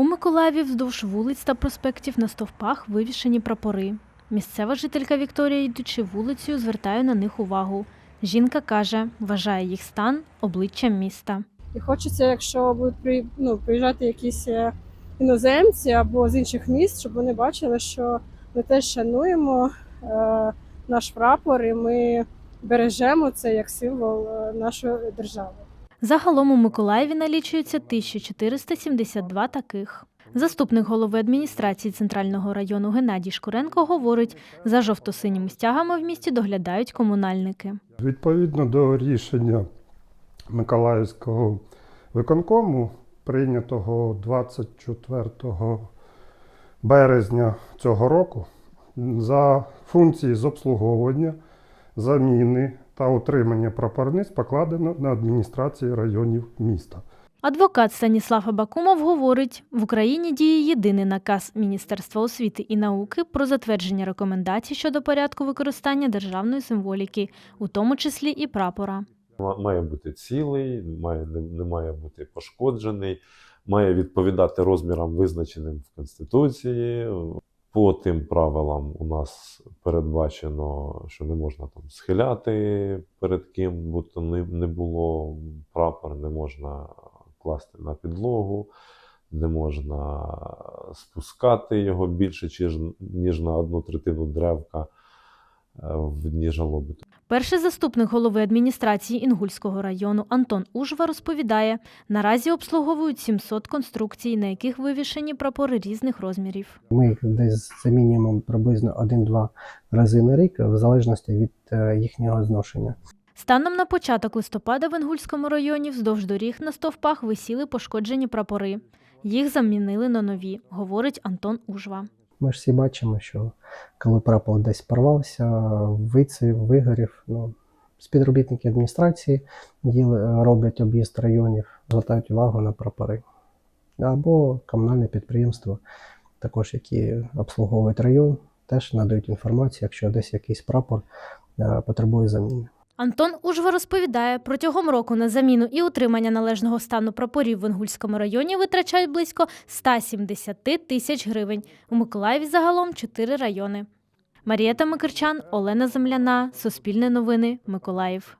У Миколаєві вздовж вулиць та проспектів на стовпах вивішені прапори. Місцева жителька Вікторія, йдучи вулицею, звертає на них увагу. Жінка каже, вважає їх стан обличчям міста. І хочеться, якщо будуть ну, приїжджати якісь е, іноземці або з інших міст, щоб вони бачили, що ми теж шануємо е, наш прапор і ми бережемо це як символ е, нашої держави. Загалом у Миколаєві налічується 1472 таких. Заступник голови адміністрації центрального району Геннадій Шкуренко говорить, за жовто-синіми стягами в місті доглядають комунальники. Відповідно до рішення Миколаївського виконкому, прийнятого 24 березня цього року, за функції з обслуговування, заміни та утримання прапорниць покладено на адміністрації районів міста. Адвокат Станіслав Абакумов говорить, в Україні діє єдиний наказ Міністерства освіти і науки про затвердження рекомендацій щодо порядку використання державної символіки, у тому числі і прапора. Має бути цілий, має, не, не має бути пошкоджений, має відповідати розмірам, визначеним в Конституції. По тим правилам у нас передбачено, що не можна там схиляти перед ким, бо то не, було прапор, не можна класти на підлогу, не можна спускати його більше, ніж, на одну третину древка в дні жалоби. Перший заступник голови адміністрації Інгульського району Антон Ужва розповідає, наразі обслуговують 700 конструкцій, на яких вивішені прапори різних розмірів. Ми їх десь замінюємо приблизно 1-2 рази на рік, в залежності від е, їхнього зношення. Станом на початок листопада в Інгульському районі вздовж доріг на стовпах висіли пошкоджені прапори. Їх замінили на нові, говорить Антон Ужва. Ми ж всі бачимо, що коли прапор десь порвався, вицвів, вигорів, ну, співробітники адміністрації діли, роблять об'їзд районів, звертають увагу на прапори. Або комунальне підприємство, також які обслуговують район, теж надають інформацію, якщо десь якийсь прапор е, потребує заміни. Антон Ужва розповідає, протягом року на заміну і утримання належного стану прапорів в Інгульському районі витрачають близько 170 тисяч гривень. У Миколаєві загалом чотири райони. Марієта Микирчан, Олена Земляна, Суспільне новини, Миколаїв.